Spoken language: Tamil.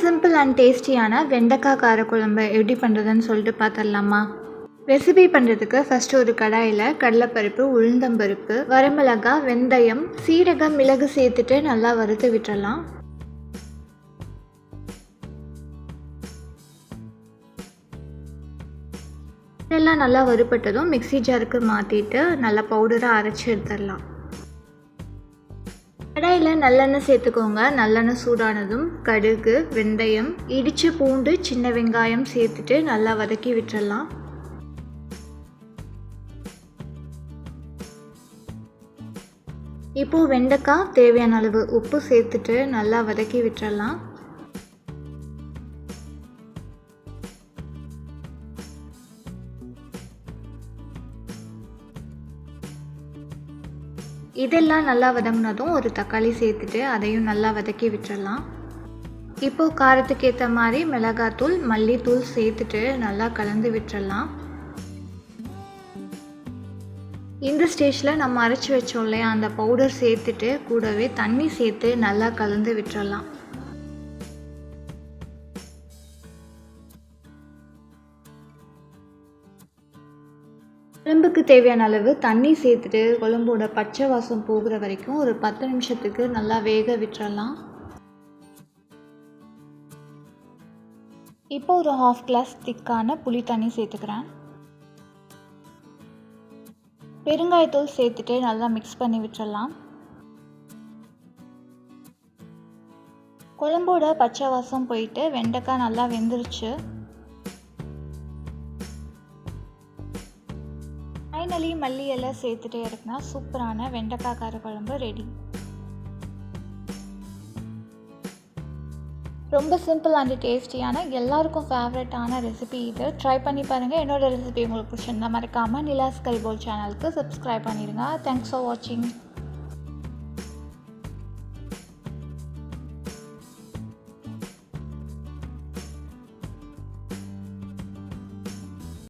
சிம்பிள் அண்ட் டேஸ்டியான வெண்டைக்காய் காரக்குழம்பு எப்படி பண்ணுறதுன்னு சொல்லிட்டு பார்த்துடலாமா ரெசிபி பண்ணுறதுக்கு ஃபஸ்ட்டு ஒரு கடாயில் கடலைப்பருப்பு உளுந்தம்பருப்பு வரமிளகாய் வெந்தயம் சீரகம் மிளகு சேர்த்துட்டு நல்லா வறுத்து விட்டுறலாம். இதெல்லாம் நல்லா வறுபட்டதும் மிக்ஸி ஜாருக்கு மாற்றிட்டு நல்லா பவுடராக அரைச்சி எடுத்துடலாம். கடாயில் நல்லெண்ணெய் சேர்த்துக்கோங்க. நல்லெண்ணெய் சூடானதும் கடுகு வெந்தயம் இடித்த பூண்டு சின்ன வெங்காயம் சேர்த்துட்டு நல்லா வதக்கி விட்டுறலாம். இப்போது வெண்டைக்காய் தேவையான அளவு உப்பு சேர்த்துட்டு நல்லா வதக்கி விட்டுறலாம். இதெல்லாம் நல்லா வதங்கினதும் ஒரு தக்காளி சேர்த்துட்டு அதையும் நல்லா வதக்கி விட்டுறலாம். இப்போது காரத்துக்கு ஏற்ற மாதிரி மிளகாத்தூள் மல்லித்தூள் சேர்த்துட்டு நல்லா கலந்து விட்டுறலாம். இந்த ஸ்டேஜில் நம்ம அரைச்சி வச்சோம் இல்லையா அந்த பவுடர் சேர்த்துட்டு கூடவே தண்ணி சேர்த்து நல்லா கலந்து விட்டுறலாம். குழம்புக்கு தேவையான அளவு தண்ணி சேர்த்துட்டு குழம்போட பச்சை வாசம் போகிற வரைக்கும் ஒரு பத்து நிமிஷத்துக்கு நல்லா வேக விட்டுறலாம். இப்போ ஒரு ஹாஃப் கிளாஸ் திக்கான புளி தண்ணி சேர்த்துக்கிறேன். பெருங்காயத்தூள் சேர்த்துட்டு நல்லா மிக்ஸ் பண்ணி விட்டுறலாம். குழம்போட பச்சை வாசம் போயிட்டு வெண்டைக்காய் நல்லா வெந்துருச்சு. ஃபைனலி மல்லி எல்லாம் சேர்த்துட்டே இருக்குன்னா சூப்பரான வெண்டைக்காய் கார குழம்பு ரெடி ரொம்ப சிம்பிள் அண்ட் டேஸ்டியான எல்லாருக்கும் ஃபேவரட்டான ரெசிபி இது. ட்ரை பண்ணி பாருங்கள் என்னோடய ரெசிபி உங்களுக்கு பிடிச்சிருந்தா மறக்காமல் நிலாஸ் கரிபோல் சேனலுக்கு சப்ஸ்கிரைப் பண்ணிடுங்க. தேங்க்ஸ் ஃபார் வாட்சிங்